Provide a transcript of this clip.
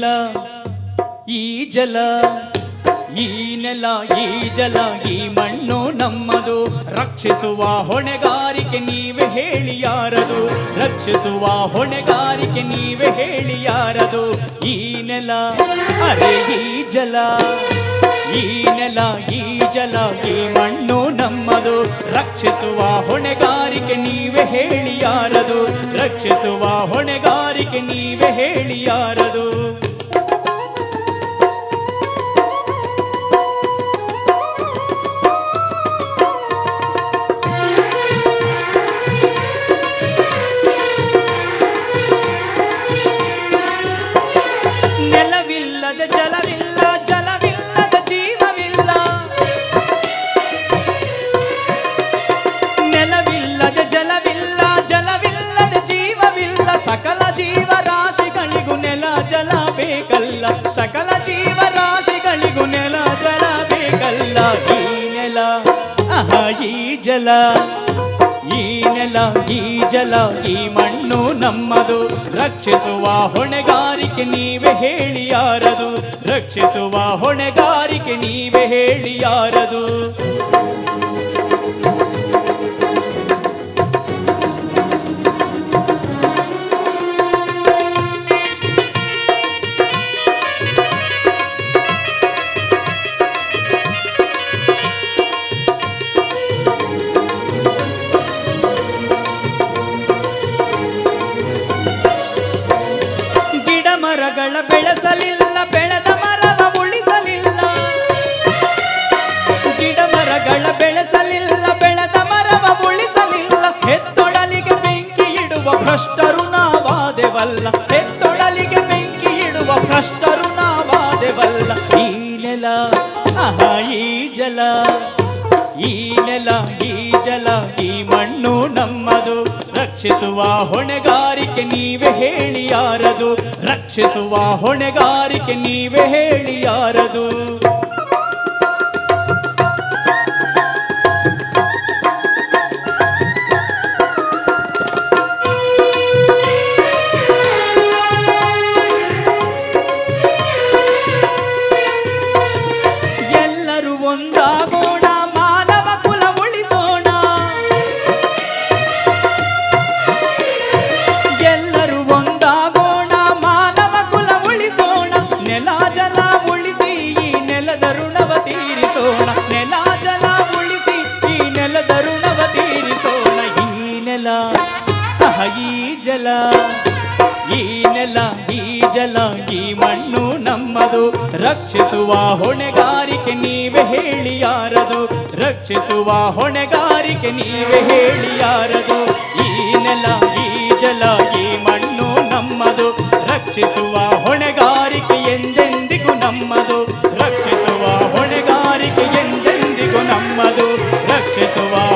ನೆಲ, ಈ ಜಲ, ಈ ನೆಲ, ಈ ಜಲ, ಈ ಮಣ್ಣು ನಮ್ಮದು. ರಕ್ಷಿಸುವ ಹೊಣೆಗಾರಿಕೆ ನೀವೇ ಹೇಳಿ ಯಾರದು? ರಕ್ಷಿಸುವ ಹೊಣೆಗಾರಿಕೆ ನೀವೇ ಹೇಳಿ ಯಾರದು? ಈ ನೆಲ, ಅರೆ ಈ ಜಲ, ಈ ನೆಲ, ಈ ಜಲ, ಈ ಮಣ್ಣು ನಮ್ಮದು. ರಕ್ಷಿಸುವ ಹೊಣೆಗಾರಿಕೆ ನೀವೇ ಹೇಳಿ ಯಾರದು? ರಕ್ಷಿಸುವ ಹೊಣೆಗಾರಿಕೆ ನೀವೇ ಹೇಳಿ ಯಾರದು? ಬೇಕಲ್ಲ ಸಕಲ ಜೀವರಾಶಿಗಳಿಗೂ ನೆಲ, ಜಲ ಬೇಕಲ್ಲ. ಈ ನೆಲ ಅಹ ಈ ಜಲ. ಈ ನೆಲ, ಈ ಜಲ, ಈ ಮಣ್ಣು ನಮ್ಮದು. ರಕ್ಷಿಸುವ ಹೊಣೆಗಾರಿಕೆ ನೀವೇ ಹೇಳಿ ಯಾರದು ರಕ್ಷಿಸುವ ಹೊಣೆಗಾರಿಕೆ ನೀವೇ ಹೇಳಿ ಯಾರದು ಮರಗಳ ಬೆಳೆಸಲಿಲ್ಲ, ಬೆಳೆದ ಮರವ ಉಳಿಸಲಿಲ್ಲ. ಗಿಡ ಮರಗಳ ಬೆಳೆಸಲಿಲ್ಲ, ಬೆಳೆದ ಮರವ ಉಳಿಸಲಿಲ್ಲ. ಹೆತ್ತೊಡಲಿಗೆ ಬೆಂಕಿ ಇಡುವ ಭ್ರಷ್ಟರು ನಾವಾದೆವಲ್ಲ. ಹೆತ್ತೊಡಲಿಗೆ ಬೆಂಕಿ ಇಡುವ ಭ್ರಷ್ಟರು ನಾವಾದೆವಲ್ಲ. ಈ ನೆಲ ಈ ಜಲ, ಈ ನೆಲ, ಈ ಜಲ, ಈ ಮಣ್ಣು ನಮ್ಮದು. ರಕ್ಷಿಸುವ ಹೊಣೆಗಾರಿಕೆ ನೀವೇ ಹೇಳಿ ಯಾರದು? ರಕ್ಷಿಸುವ ಹೊಣೆಗಾರಿಕೆ ನೀವೇ ಹೇಳಿ ಯಾರದು? ಜಲ. ಈ ನೆಲ, ಈ ಜಲ, ಈ ಮಣ್ಣು ನಮ್ಮದು. ರಕ್ಷಿಸುವ ಹೊಣೆಗಾರಿಕೆ ನೀವೇ ಹೇಳಿ ಯಾರದು? ರಕ್ಷಿಸುವ ಹೊಣೆಗಾರಿಕೆ ನೀವೇ ಹೇಳಿ ಯಾರದು? ಈ ನೆಲ, ಈ ಜಲ, ಈ ಮಣ್ಣು ನಮ್ಮದು. ರಕ್ಷಿಸುವ ಹೊಣೆಗಾರಿಕೆ ಎಂದೆಂದಿಗೂ ನಮ್ಮದು. ರಕ್ಷಿಸುವ ಹೊಣೆಗಾರಿಕೆ ಎಂದೆಂದಿಗೂ ನಮ್ಮದು. ರಕ್ಷಿಸುವ